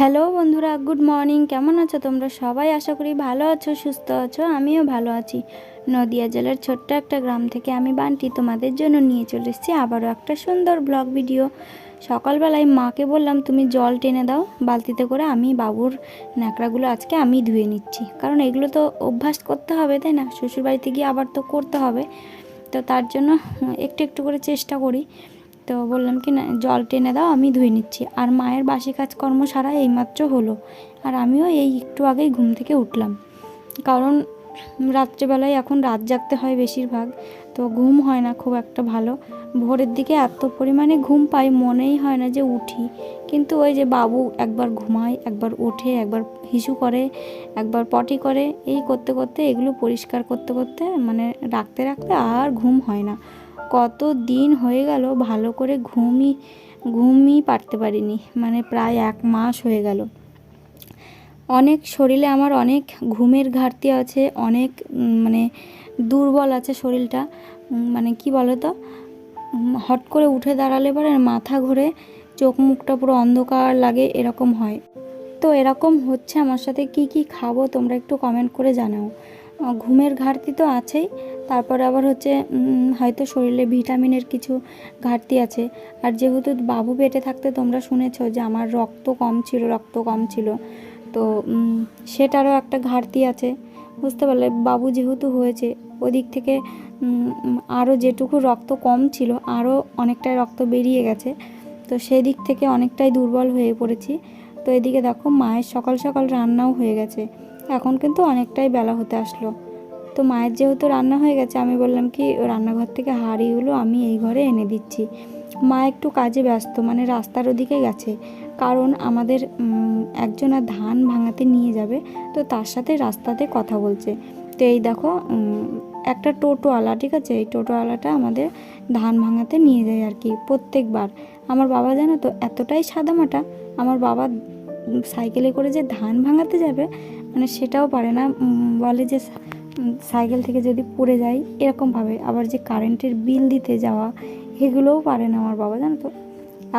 Hello বন্ধুরা, good morning. কেমন আছো তোমরা? সবাই আশা করি ভালো আছো, সুস্থ আছো, আমিও ভালো আছি। নদিয়া জেলার ছোট্ট একটা গ্রাম থেকে আমি বান্টি তোমাদের জন্য নিয়ে চলে এসেছি আবারও একটা সুন্দর ব্লগ ভিডিও। সকালবেলায় মাকে বললাম, তুমি জল টেনে দাও, বালতিতে করে আমি বাবুর ন্যাকড়াগুলো আজকে আমি ধুয়ে নিচ্ছি। কারণ এগুলো তো অভ্যাস করতে হবে, তাই না? শ্বশুরবাড়িতে গিয়ে আবার তো করতে হবে। তো তার জন্য একটু একটু করে চেষ্টা করি। তো বললাম কি, না, জল টেনে দাও, আমি ধুয়ে নিচ্ছি। আর মায়ের বাসি কাজকর্ম সারা এইমাত্র হলো। আর আমিও এই একটু আগেই ঘুম থেকে উঠলাম। কারণ রাত্রেবেলায় এখন রাত জাগতে হয় বেশিরভাগ, তো ঘুম হয় না খুব একটা ভালো। ভোরের দিকে এত পরিমাণে ঘুম পাই, মনেই হয় না যে উঠি। কিন্তু ওই যে বাবু একবার ঘুমায়, একবার ওঠে, একবার হিসু করে, একবার পটি করে, এই করতে করতে, এগুলো পরিষ্কার করতে করতে মানে রাখতে রাখতে আর ঘুম হয় না। কত দিন হয়ে গেল ভালো করে ঘুমই ঘুমই পারতে পারিনি। মানে প্রায় এক মাস হয়ে গেল। অনেক শরীরে আমার অনেক ঘুমের ঘাটতি আছে, অনেক মানে দুর্বল আছে শরীরটা। মানে কি বলো তো হট করে উঠে দাঁড়ালে পরে মাথা ঘুরে চোখ মুখটা পুরো অন্ধকার লাগে, এরকম হয়। তো এরকম হচ্ছে আমার সাথে। কি কি খাব তোমরা একটু কমেন্ট করে জানাও। ঘুমের ঘাটতি তো আছেই। তারপরে আবার হচ্ছে হয়তো শরীরে ভিটামিনের কিছু ঘাটতি আছে। আর যেহেতু বাবু পেটে থাকতে তোমরা শুনেছো যে আমার রক্ত কম ছিল, রক্ত কম ছিল, তো সেটারও একটা ঘাটতি আছে। বুঝতে পারলে, বাবু যেহেতু হয়েছে, ওদিক থেকে আরও যেটুকু রক্ত কম ছিল, আরও অনেকটাই রক্ত বেরিয়ে গেছে। তো সেই দিক থেকে অনেকটাই দুর্বল হয়ে পড়েছি। তো এদিকে দেখো, মায়ের সকাল সকাল রান্নাও হয়ে গেছে। এখন কিন্তু অনেকটাই বেলা হতে আসলো। তো মায়ের যেহেতু রান্না হয়ে গেছে, আমি বললাম কি, রান্নাঘর থেকে হাঁড়িগুলো আমি এই ঘরে এনে দিচ্ছি। মা একটু কাজে ব্যস্ত মানে রাস্তার ওদিকে গেছে। কারণ আমাদের একজন আর ধান ভাঙাতে নিয়ে যাবে, তো তার সাথে রাস্তাতে কথা বলছে। তো এই দেখো একটা টোটোওয়ালা, ঠিক আছে? এই টোটোওয়ালাটা আমাদের ধান ভাঙাতে নিয়ে যায় আর কি, প্রত্যেকবার। আমার বাবা জানো তো, এতটাই সাদামাটা, আমার বাবা সাইকেলে করে যে ধান ভাঙাতে যাবে মানে সেটাও পারে না। বলে যে সাইকেল থেকে যদি পড়ে যায় এরকমভাবে আবার যে কারেন্টের বিল দিতে যাওয়া, এগুলোও পারে না আমার বাবা, জানো তো?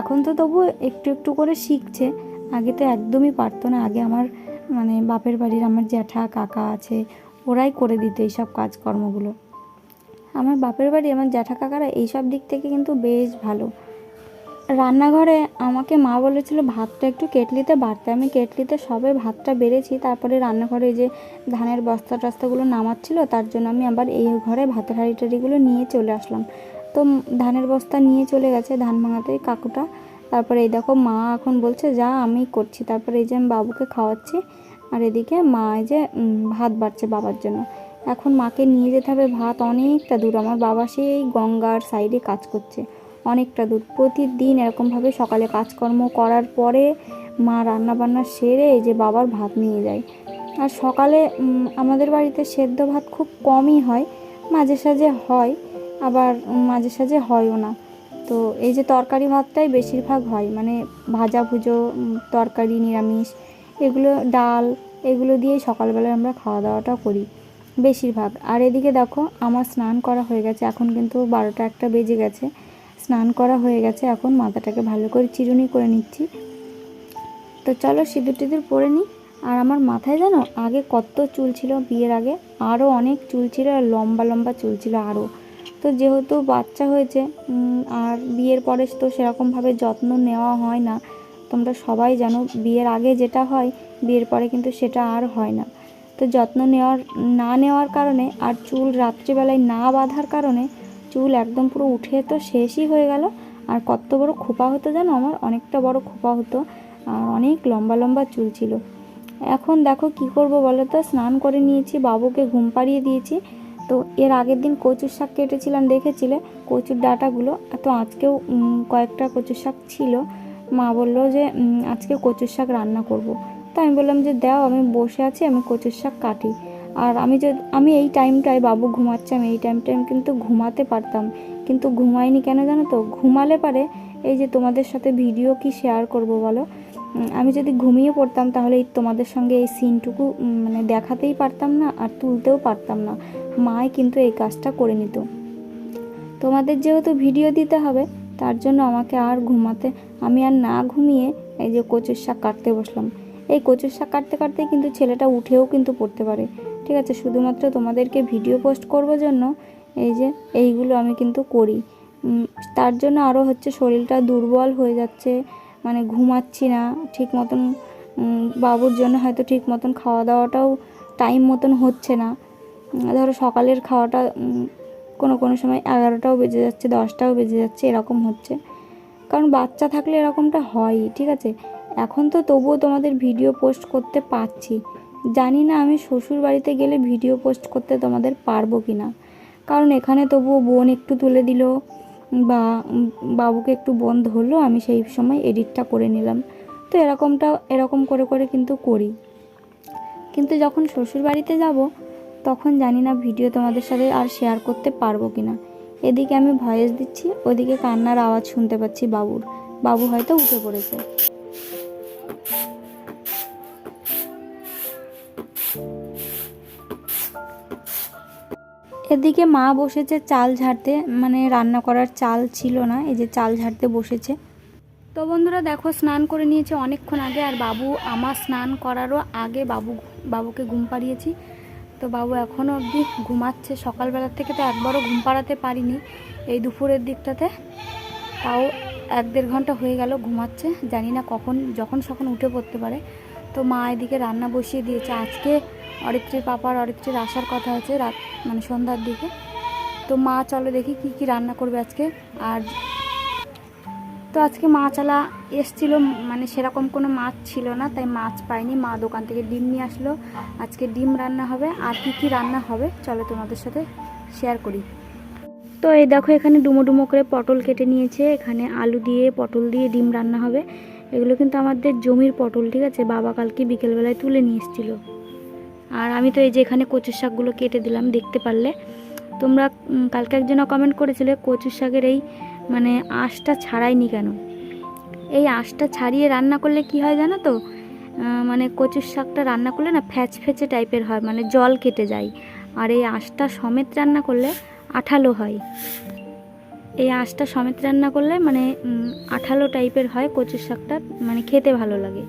এখন তো তবু একটু একটু করে শিখছে। আগে তো একদমই পারতো না। আগে আমার মানে বাপের বাড়ির আমার জ্যাঠা, কাকা আছে, ওরাই করে দিত এইসব কাজকর্মগুলো। আমার বাপের বাড়ি, আমার জ্যাঠা, কাকারা এইসব দিক থেকে কিন্তু বেশ ভালো। রান্নাঘরে আমাকে মা বলেছিল, ভাতটা একটু কেটলিতে বাড়তে। আমি কেটলিতে সবে ভাতটা বেড়েছি, তারপরে রান্নাঘরে যে ধানের বস্তা টস্তাগুলো নামাচ্ছিল, তার জন্য আমি আবার এই ঘরে ভাতের হাঁড়ি টাড়িগুলো নিয়ে চলে আসলাম। তো ধানের বস্তা নিয়ে চলে গেছে ধান ভাঙাতে কাকুটা। তারপরে এই দেখো, মা এখন বলছে, যা, আমি করছি। তারপরে এই যে আমি বাবুকে খাওয়াচ্ছি, আর এদিকে মা এই যে ভাত বাড়ছে বাবার জন্য। এখন মাকে নিয়ে যেতে হবে ভাত অনেকটা দূর। আমার বাবা সেই গঙ্গার সাইডে কাজ করছে। অনেকটা দূর। প্রতিদিন এরকমভাবে সকালে কাজকর্ম করার পরে মা রান্না বান্না সেরে এই যে বাবার ভাত নিয়ে যায়। আর সকালে আমাদের বাড়িতে সেদ্ধ ভাত খুব কমই হয়, মাঝে সাঝে হয়, আবার মাঝে সাঝে হয়ও না। তো এই যে তরকারি ভাতটাই বেশিরভাগ হয় মানে ভাজা ভুজো তরকারি, নিরামিষ, এগুলো ডাল, এগুলো দিয়েই সকালবেলায় আমরা খাওয়া দাওয়াটা করি, বেশিরভাগ। আর এদিকে দেখো, আমার স্নান করা হয়ে গেছে, এখন কিন্তু বারোটা একটা বেজে গেছে। স্নান করা হয়ে গেছে, এখন মাথাটাকে ভালো করে চিরুনি করে নিচ্ছি। তো চলো সিঁদুর টিঁদুর পরে নিই। আর আমার মাথায় জানো, আগে কত চুল ছিল বিয়ের আগে আরও অনেক চুল ছিল আর লম্বা লম্বা চুল ছিল আরও তো যেহেতু বাচ্চা হয়েছে আর বিয়ের পরে তো সেরকমভাবে যত্ন নেওয়া হয় না। তোমরা সবাই জানো, বিয়ের আগে যেটা হয়, বিয়ের পরে কিন্তু সেটা আর হয় না। তো যত্ন নেওয়ার, না নেওয়ার কারণে আর চুল রাত্রিবেলায় না বাঁধার কারণে চুল একদম পুরো উঠে তো শেষই হয়ে গেল। আর কত বড় খোপা হতো জানো? আমার অনেকটা বড় খোপা হতো। আর অনেক লম্বা লম্বা চুল ছিল। এখন দেখো কি করব বলো তো? স্নান করে নিয়েছি, বাবুকে ঘুম পাড়িয়ে দিয়েছি। তো এর আগের দিন কচুর শাক কেটেছিলাম, দেখেছিলে? কচুর ডাঁটাগুলো। তো আজকেও কয়েকটা কচুর শাক ছিল। মা বলল যে আজকে কচুর শাক রান্না করব। তো আমি বললাম যে, দাও, আমি বসে আছি, আমি কচুর শাক কাটি। আর আমি যদি আমি এই টাইমটায় বাবু ঘুমাচ্ছে আমি এই টাইমটায় আমি কিন্তু ঘুমাতে পারতাম। কিন্তু ঘুমাইনি কেন জানো তো? ঘুমালে পারে এই যে তোমাদের সাথে ভিডিও কি শেয়ার করব বলো? আমি যদি ঘুমিয়ে পড়তাম তাহলে তোমাদের সঙ্গে এই সিনটুকু মানে দেখাতেই পারতাম না আর তুলতেও পারতাম না। মাই কিন্তু এই কাজটা করে নিত। তোমাদের যেহেতু ভিডিও দিতে হবে, তার জন্য আমাকে আর ঘুমাতে, আমি আর না ঘুমিয়ে এই যে কচুর শাক কাটতে বসলাম। এই কচুর শাক কাটতে কাটতে কিন্তু ছেলেটা উঠেও কিন্তু পড়তে পারে। ঠিক আছে, শুধুমাত্র তোমাদেরকে ভিডিও পোস্ট করব জন্য, এই যে, এইগুলো আমি কিন্তু করি। তার জন্য আরও হচ্ছে শরীরটা দুর্বল হয়ে যাচ্ছে মানে ঘুমাচ্ছি না ঠিক মতন বাবুর জন্য হয়তো ঠিক মতন খাওয়া দাওয়াটাও টাইম মতন হচ্ছে না। ধরো সকালের খাওয়াটা কোনো কোনো সময় এগারোটাও বেজে যাচ্ছে, দশটাও বেজে যাচ্ছে, এরকম হচ্ছে। কারণ বাচ্চা থাকলে এরকমটা হয়ই, ঠিক আছে? এখন তো তবুও তোমাদের ভিডিও পোস্ট করতে পারছি। জানি না আমি শ্বশুর বাড়িতে গেলে ভিডিও পোস্ট করতে তোমাদের পারব কি না কারণ এখানে তবুও বোন একটু তুলে দিল, বা বাবুকে একটু বোন ধরলো আমি সেই সময় এডিটটা করে নিলাম। তো এরকমটা, এরকম করে করে কিন্তু করি। কিন্তু যখন শ্বশুর বাড়িতে যাব, তখন জানি না ভিডিও তোমাদের সাথে আর শেয়ার করতে পারব কি না এদিকে আমি ভয়েস দিচ্ছি, ওদিকে কান্নার আওয়াজ শুনতে পাচ্ছি বাবুর। বাবু হয়তো উঠে পড়েছে। এদিকে মা বসেছে চাল ঝাড়তে মানে রান্না করার চাল ছিল না, এই যে চাল ঝাড়তে বসেছে। তো বন্ধুরা দেখো, স্নান করে নিয়েছে অনেকক্ষণ আগে, আর বাবু, আমার স্নান করারও আগে বাবু, বাবুকে ঘুম পাড়িয়েছি। তো বাবু এখনও অবধি ঘুমাচ্ছে, সকালবেলার থেকে তো একবারও ঘুম পাড়াতে পারিনি এই দুপুরের দিকটাতে। তাও এক দেড় ঘণ্টা হয়ে গেল ঘুমাচ্ছে, জানি না কখন, যখন সখন উঠে পড়তে পারে। তো মা এদিকে রান্না বসিয়ে দিয়েছে। আজকে অরিত্রীর পাপার অরিত্রীর আসার কথা আছে রাত মানে সন্ধ্যার দিকে। তো মা, চলো দেখি কি কি রান্না করবে আজকে। আর তো আজকে মাছালা এসছিল মানে সেরকম কোনো মাছ ছিল না, তাই মাছ পাইনি। মা দোকান থেকে ডিম নিয়ে আসলো। আজকে ডিম রান্না হবে। আর কি কি রান্না হবে, চলো তোমাদের সাথে শেয়ার করি। তো এই দেখো, এখানে ডুমো ডুমো করে পটল কেটে নিয়েছে। এখানে আলু দিয়ে, পটল দিয়ে ডিম রান্না হবে। এগুলো কিন্তু আমাদের জমির পটল, ঠিক আছে? বাবা কালকে বিকেলবেলায় তুলে নিয়ে এসেছিল। আর আমি তো এই যে এখানে কচুর শাকগুলো কেটে দিলাম দেখতে পারলে। তোমরা কালকে একজনা কমেন্ট করেছিলে কচুর শাকের এই মানে আঁশটা ছাড়াইনি কেন? এই আঁশটা ছাড়িয়ে রান্না করলে কি হয় জানো তো? মানে কচুর শাকটা রান্না করলে না ফ্যাচ ফেচে টাইপের হয় মানে জল কেটে যায়। আর এই আঁশটা সমেত রান্না করলে আঠালো হয়। এই আঁশটা সমেত রান্না করলে মানে আঠালো টাইপের হয় কচুর শাকটা মানে খেতে ভালো লাগে।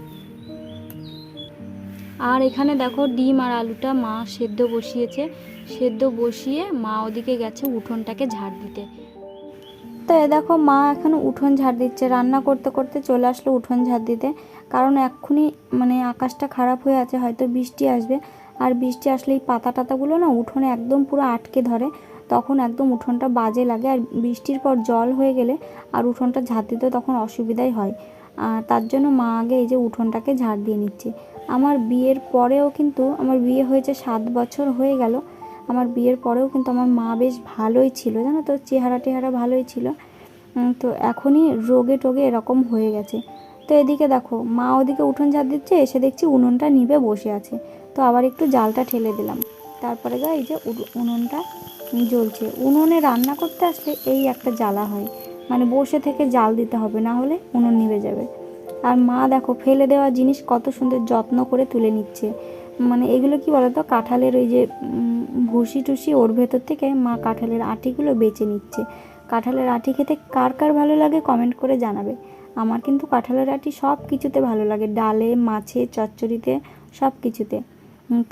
আর এখানে দেখো ডিম আর আলুটা মা সেদ্ধ বসিয়েছে। সেদ্ধ বসিয়ে মা ওদিকে গেছে উঠোনটাকে ঝাড় দিতে। তো এ দেখো মা এখন উঠোন ঝাড় দিচ্ছে। রান্না করতে করতে চলে আসলো উঠোন ঝাড় দিতে। কারণ এক্ষুনি মানে আকাশটা খারাপ হয়ে আছে, হয়তো বৃষ্টি আসবে। আর বৃষ্টি আসলে এই পাতা টাতাগুলো না উঠোনে একদম পুরো আটকে ধরে। তখন একদম উঠোনটা বাজে লাগে। আর বৃষ্টির পর জল হয়ে গেলে আর উঠোনটা ঝাড় দিতে তখন অসুবিধাই হয়। আর তার জন্য মা আগে এই যে উঠোনটাকে ঝাড় দিয়ে নিচ্ছে। আমার বিয়ের পরেও কিন্তু, আমার বিয়ে হয়েছে সাত বছর হয়ে গেল, আমার বিয়ের পরেও কিন্তু আমার মা বেশ ভালোই ছিল, জানো তো? চেহারা টেহারা ভালোই ছিল। তো এখনই রোগে টোগে এরকম হয়ে গেছে। তো এদিকে দেখো, মা ওদিকে উঠোন ঝাড় দিচ্ছে, এসে দেখছি উনুনটা নিবে বসে আছে। তো আবার একটু জালটা ঠেলে দিলাম। তারপরে গা এই যে উনুনটা জ্বলছে। উনুনে রান্না করতে আসলে এই একটা জ্বালা হয়। মানে বসে থেকে জাল দিতে হবে, না হলে উনুন নিভে যাবে। আর মা দেখো ফেলে দেওয়া জিনিস কত সুন্দর যত্ন করে তুলে নিচ্ছে। মানে এগুলো কি বলতো? কাঁঠালের ওই যে ভুসি টুসি ওর ভেতর থেকে মা কাঁঠালের আটিগুলো বেছে নিচ্ছে। কাঁঠালের আটি খেতে কার কার ভালো লাগে কমেন্ট করে জানাবে। আমার কিন্তু কাঁঠালের আটি সব কিছুতে ভালো লাগে। ডালে, মাছে, চচ্চড়িতে, সব কিছুতে।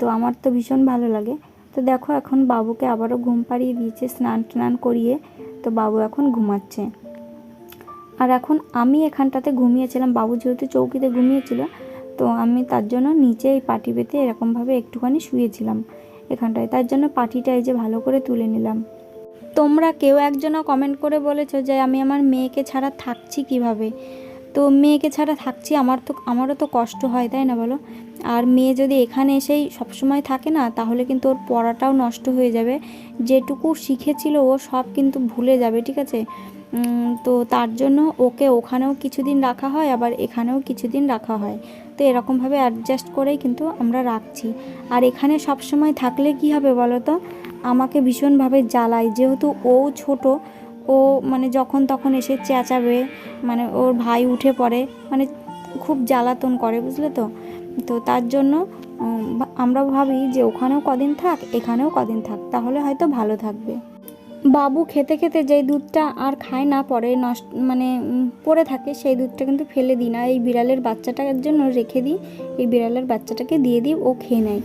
তো আমার তো ভীষণ ভালো লাগে। তো দেখো এখন বাবুকে আবারও ঘুম পাড়িয়ে দিয়েছে স্নান টান করিয়ে। তো বাবু এখন ঘুমাচ্ছে। আর এখন আমি এখানটাতে ঘুমিয়েছিলাম, বাবু যেহেতু চৌকিতে ঘুমিয়েছিল, তো আমি তার জন্য নিচে এই পাটি পেতে এরকমভাবে একটুখানি শুয়েছিলাম এখানটায়। তার জন্য পাটিটা এই যে ভালো করে তুলে নিলাম। তোমরা কেউ একজনও কমেন্ট করে বলেছ যে আমি আমার মেয়েকে ছাড়া থাকছি কীভাবে? তো মেয়েকে ছাড়া থাকছি আমার তো, আমারও তো কষ্ট হয়, তাই না বলো? আর মেয়ে যদি এখানে এসেই সবসময় থাকে না, তাহলে কিন্তু ওর পড়াটাও নষ্ট হয়ে যাবে। যেটুকু শিখেছিল ও সব কিন্তু ভুলে যাবে, ঠিক আছে? তো তার জন্য ওকে ওখানেও কিছুদিন রাখা হয়, আবার এখানেও কিছুদিন রাখা হয়। তো এরকমভাবে অ্যাডজাস্ট করেই কিন্তু আমরা রাখছি। আর এখানে সব সময় থাকলে কি হবে বলো তো আমাকে ভীষণভাবে জ্বালায়। যেহেতু ও ছোট, ও মানে যখন তখন এসে চেঁচাবে মানে ওর ভাই উঠে পড়ে মানে খুব জ্বালাতন করে, বুঝলে তো? তো তার জন্য আমরা ভাবি যে ওখানেও কদিন থাক, এখানেও কদিন থাক, তাহলে হয়তো ভালো থাকবে। বাবু খেতে খেতে যেই দুধটা আর খায় না, পরে নষ্ট মানে পড়ে থাকে, সেই দুধটা কিন্তু ফেলে দিই না। এই বিড়ালের বাচ্চাটার জন্য রেখে দিই, এই বিড়ালের বাচ্চাটাকে দিয়ে দিই, ও খেয়ে নেয়।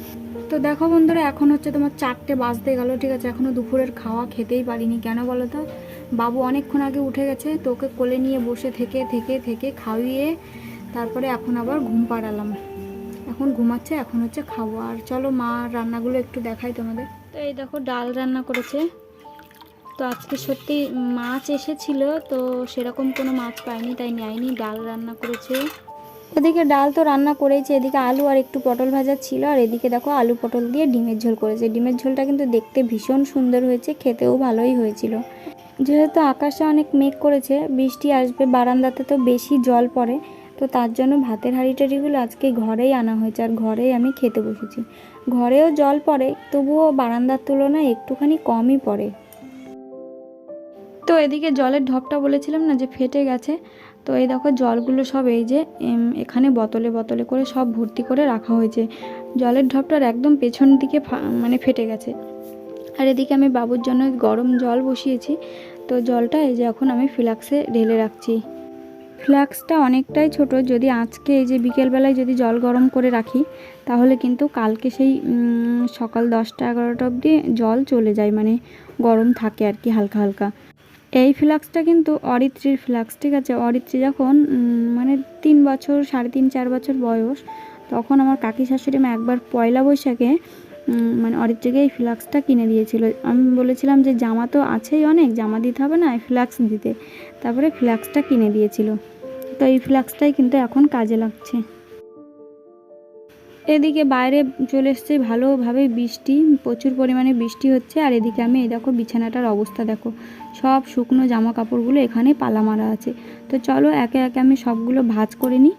তো দেখো বন্ধুরা, এখন হচ্ছে তোমার চারটে বাজতে গেল, ঠিক আছে? এখনও দুপুরের খাওয়া খেতেই পারিনি, কেন বলো তো? বাবু অনেকক্ষণ আগে উঠে গেছে তোকে কোলে নিয়ে বসে থেকে থেকে থেকে খাইয়ে তারপরে এখন আবার ঘুম পাড়ালাম। এখন ঘুমাচ্ছে, এখন হচ্ছে খাব। আর চলো মা, রান্নাগুলো একটু দেখাই তোমাদের। তো এই দেখো, ডাল রান্না করেছে। তো আজকে সত্যি মাছ এসেছিল, তো সেরকম কোনো মাছ পাইনি, তাই নেয়নি, ডাল রান্না করেছে। এদিকে ডাল তো রান্না করেইছে, এদিকে আলু আর একটু পটল ভাজা ছিল, আর এদিকে দেখো আলু পটল দিয়ে ডিমের ঝোল করেছে। ডিমের ঝোলটা কিন্তু দেখতে ভীষণ সুন্দর হয়েছে, খেতেও ভালোই হয়েছিল। যেহেতু আকাশে অনেক মেঘ করেছে, বৃষ্টি আসবে, বারান্দাতে তো বেশি জল পড়ে, তো তার জন্য ভাতের হাঁড়ি টাড়িগুলো আজকে ঘরেই আনা হয়েছে, আর ঘরেই আমি খেতে বসেছি। ঘরেও জল পড়ে, তবুও বারান্দার তুলনায় একটুখানি কমই পড়ে। তো এদিকে জলের ঢপটা বলেছিলাম না যে ফেটে গেছে। তো এই দেখো জলগুলো সব এই যে এখানে বোতলে বোতলে করে সব ভর্তি করে রাখা হয়েছে। জলের ঢপটার একদম পেছন দিকে মানে ফেটে গেছে। আর এদিকে আমি বাবুর জন্য গরম জল বসিয়েছি। তো জলটা এই যে এখন আমি ফ্লাক্সে ঢেলে রাখছি। ফ্লাক্সটা অনেকটাই ছোট, যদি আজকে এই যে বিকেলবেলায় যদি জল গরম করে রাখি, তাহলে কিন্তু কালকে সেই সকাল দশটা এগারোটা অবধি জল চলে যায় মানে গরম থাকে আর কি হালকা হালকা। এই ফ্লাক্সটা কিন্তু অরিত্রীর ফ্লাক্স, ঠিক আছে? অরিত্রী যখন মানে তিন বছর, সাড়ে তিন, চার বছর বয়স, তখন আমার কাকি শাশুড়ি মা একবার পয়লা বৈশাখে মানে অরিত্রীকে এই ফ্লাক্সটা কিনে দিয়েছিল। আমি বলেছিলাম যে জামা তো আছেই অনেক, জামা দিতে হবে না ফ্লাক্স দিতে। তারপরে ফ্লাক্সটা কিনে দিয়েছিল। তো এই ফ্লাক্সটাই কিন্তু এখন কাজে লাগছে। এদিকে বাইরে চলে এসছে ভালোভাবে বৃষ্টি, প্রচুর পরিমাণে বৃষ্টি হচ্ছে। আর এদিকে আমি, এই দেখো বিছানাটার অবস্থা দেখো। সব শুকনো জামা কাপড়গুলো এখানে পালা মারা আছে। তো চলো একে একে আমি সবগুলো ভাজ করে নিই।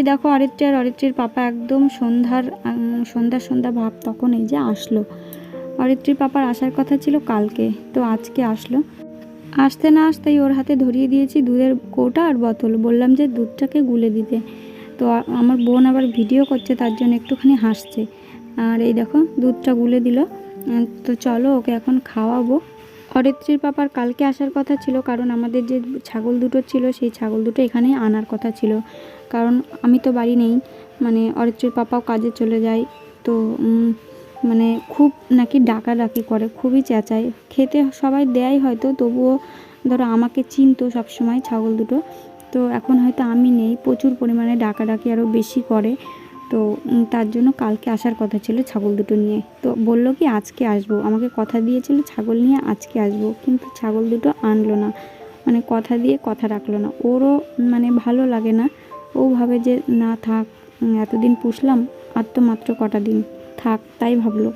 এই দেখো অরিত্রী আর অরিত্রীর পাপা একদম সন্ধ্যার সন্ধ্যা সন্ধ্যা ভাব তখন এই যে আসলো। অরিত্রীর পাপার আসার কথা ছিল কালকে, তো আজকে আসলো। আসতে না আসতেই ওর হাতে ধরিয়ে দিয়েছি দুধের কৌটা আর বোতল। বললাম যে দুধটাকে গুলে দিতে। তো আমার বোন আবার ভিডিও করছে, তার জন্য একটুখানি হাসছে। আর এই দেখো দুধটা গুলে দিল। তো চলো ওকে এখন খাওয়াবো। অরিত্রীর পাপার কালকে আসার কথা ছিল, কারণ আমাদের যে ছাগল দুটো ছিল, সেই ছাগল দুটো এখানেই আনার কথা ছিল। কারণ আমি তো বাড়ি নেই মানে অরিত্রীর পাপাও কাজে চলে যায়, তো মানে খুব নাকি ডাকাডাকি করে, খুবই চেঁচায়। খেতে সবাই দেয় হয়তো, তবুও ধরো আমাকে চিনতো সবসময় ছাগল দুটো, তো এখন হয়তো আমি নেই, প্রচুর পরিমাণে ডাকাডাকি আরও বেশি করে, তো তার জন্য কালকে আসার কথা ছিল ছাগল দুটো নিয়ে। তো বলল কি, আজকে আসব। আমাকে কথা দিয়েছিল ছাগল নিয়ে আজকে আসব, কিন্তু ছাগল দুটো আনলো না মানে কথা দিয়ে কথা রাখল না। ওরও মানে ভালো লাগে না ও ভাবে যে, না থাক এতদিন পুষলাম, আর তো মাত্র কটা দিন। থাক, তাই ভাবলো।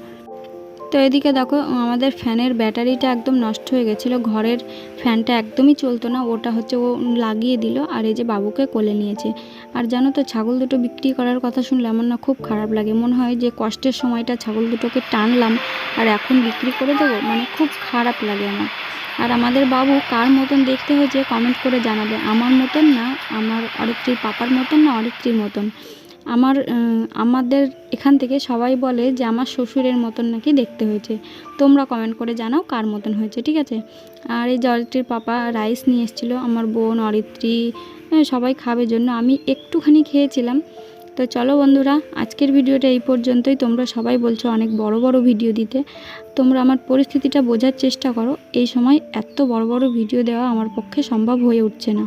তো এদিকে দেখো আমাদের ফ্যানের ব্যাটারিটা একদম নষ্ট হয়ে গেছিল। ঘরের ফ্যানটা একদমই চলতো না, ওটা হচ্ছে ও লাগিয়ে দিল, আর এই যে বাবুকে কোলে নিয়েছে। আর জানো তো, ছাগল দুটো বিক্রি করার কথা শুনলে আমার না খুব খারাপ লাগে। মনে হয় যে, কষ্টের সময়টা ছাগল দুটোকে টানলাম, আর এখন বিক্রি করে দেবো? মানে খুব খারাপ লাগে আমার। আর আমাদের বাবু কার মতন দেখতে হয়েছে কমেন্ট করে জানাবে? আমার মতন না আমার অরিত্রীর পাপার মতন না অরিত্রীর মতন? আমার আমাদের এখান থেকে সবাই বলে যে আমার শ্বশুরের মতন নাকি দেখতে হয়েছে। তোমরা কমেন্ট করে জানাও কার মতন হয়েছে ঠিক আছে? আর এই অরিত্রীর পাপা রাইস নিয়ে এসেছিল আমার বোন অরিত্রী হ্যাঁ, সবাই খাবে জন্য। আমি একটুখানি খেয়েছিলাম তো চলো বন্ধুরা, আজকের ভিডিওটা এই পর্যন্তই। তোমরা সবাই বলছো অনেক বড় বড় ভিডিও দিতে। তোমরা আমার পরিস্থিতিটা বোঝার চেষ্টা করো। এই সময় এত বড় বড় ভিডিও দেওয়া আমার পক্ষে সম্ভব হয়ে উঠছে না।